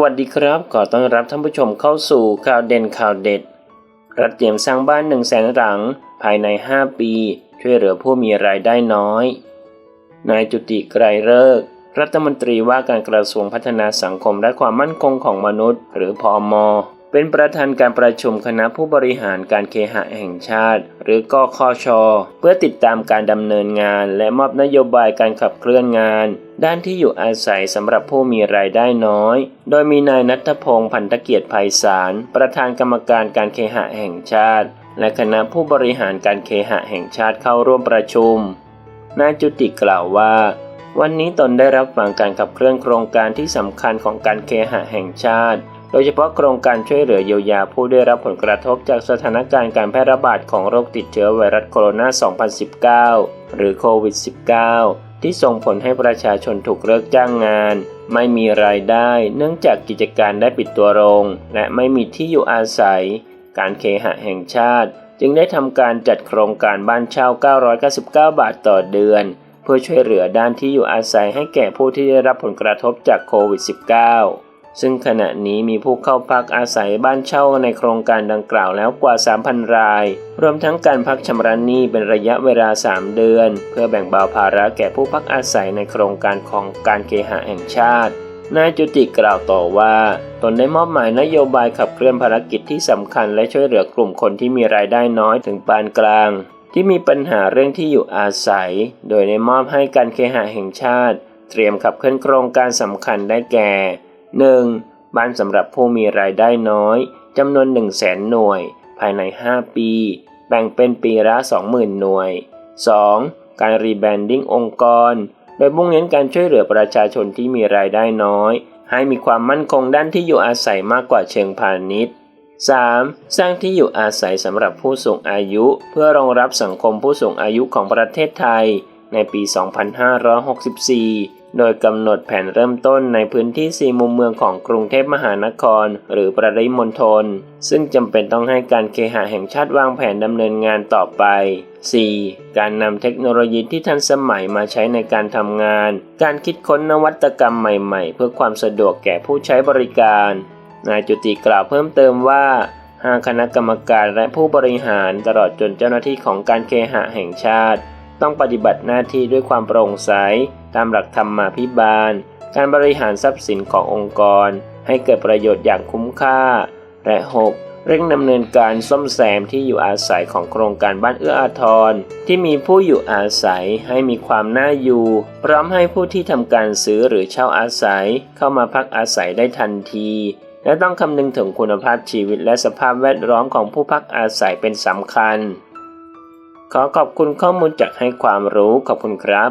วัสดีครับ ขอต้อนรับท่านผู้ชมเข้าสู่ข่าวเด่นข่าวเด็ด รัฐเตรียมสร้างบ้าน1 0 0 0 0แสนหลัง ภายใน 5 ปี ช่วยเหลือผู้มีรายได้น้อย นายจุติไกรเลิก รัฐมนตรีว่าการกระทรวงพัฒนาสังคมและความมั่นคงของมนุษย์ หรือพอมเป็นประธานการประชุมคณะผู้บริหารการเคหะแห่งชาติ หรือกคชเพื่อติดตามการดำเนินงาน และมอบนโยบายการขับเคลื่อนงาน ด้านที่อยู่อาศัยสำหรับผู้มีรายได้น้อย โดยมีนายนัทพงศ์พันธเกียรติภัยสาร ประธานกรรมการการเคหะแห่งชาติ และคณะผู้บริหารการเคหะแห่งชาติเข้าร่วมประชุม นายจุติกล่าวว่า วันนี้ตนได้รับฟังการขับเคลื่อนโครงการที่สำคัญของการเคหะแห่งชาติ โดยเฉพาะโครงการช่วยเหลือเยียวยาผู้ได้รับผลกระทบจากสถานการณ์การแพร่ระบาดของโรคติดเชื้อไวรัสโคโรนา 2019 หรือโควิด -19 ที่ส่งผลให้ประชาชนถูกเลิกจ้างงาน ไม่มีรายได้ เนื่องจากกิจการได้ปิดตัวลง และไม่มีที่อยู่อาศัย การเคหะแห่งชาติ จึงได้ทำการจัดโครงการบ้านเช่า 999 บาทต่อเดือน เพื่อช่วยเหลือด้านที่อยู่อาศัยให้แก่ผู้ที่ได้รับผลกระทบจากโควิด -19 ซึ่งขณะนี้มีผู้เข้าพักอาศัยบ้านเช่าในโครงการดังกล่าวแล้วกว่า 3,000 ราย รวมทั้งการพักชำระหนี้เป็นระยะเวลา 3 เดือน เพื่อแบ่งเบาภาระแก่ผู้พักอาศัยในโครงการของการเคหะแห่งชาตินายจุติกล่าวต่อว่า ตนได้มอบหมายนโยบายขับเคลื่อนภารกิจที่สำคัญและช่วยเหลือกลุ่มคนที่มีรายได้น้อยถึงปานกลาง ที่มีปัญหาเรื่องที่อยู่อาศัย โดยได้มอบให้การเคหะแห่งชาติ เตรียมขับเคลื่อนโครงการสำคัญได้แก่ 1. บ้านสำหรับผู้มีรายได้น้อยจำนวน 1 0 0 0 0แสนหน่วย ภายใน 5 ปี แบ่งเป็นปีละ 20,000 หน่วย 2. การรีแบรนดิ้งองค์กร โดยมุ่งเน้นการช่วยเหลือประชาชนที่มีรายได้น้อย ให้มีความมั่นคงด้านที่อยู่อาศัยมากกว่าเชิงพาณิชย์ 3. สร้างที่อยู่อาศัยสำหรับผู้สูงอายุ เพื่อรองรับสังคมผู้สูงอายุของประเทศไทย ในปี 2564 โดยกำหนดแผนเริ่มต้นในพื้นที่ 4 มุมเมืองของกรุงเทพมหานคร หรือปริมณฑล ซึ่งจำเป็นต้องให้การเคหะแห่งชาติวางแผนดำเนินงานต่อไป 4. การนำเทคโนโลยีที่ทันสมัยมาใช้ในการทำงาน การคิดค้นนวัตกรรมใหม่ๆ เพื่อความสะดวกแก่ผู้ใช้บริการ นายจุติกล่าวเพิ่มเติมว่าหากคณะกรรมการและผู้บริหารตลอดจนเจ้าหน้าที่ของการเคหะแห่งชาติ ต้องปฏิบัติหน้าที่ด้วยความโปร่งใส ตามหลักธรรมาภิบาล การบริหารทรัพย์สินขององค์กร ให้เกิดประโยชน์อย่างคุ้มค่า และ 6. เร่งดำเนินการซ่อมแซมที่อยู่อาศัยของโครงการบ้านเอื้ออาทร ที่มีผู้อยู่อาศัยให้มีความน่าอยู่ พร้อมให้ผู้ที่ทำการซื้อหรือเช่าอาศัย เข้ามาพักอาศัยได้ทันที และต้องคำนึงถึงคุณภาพชีวิตและสภาพแวดล้อมของผู้พักอาศัยเป็นสำคัญ ขอขอบคุณข้อมูลจากให้ความรู้ขอบคุณครับ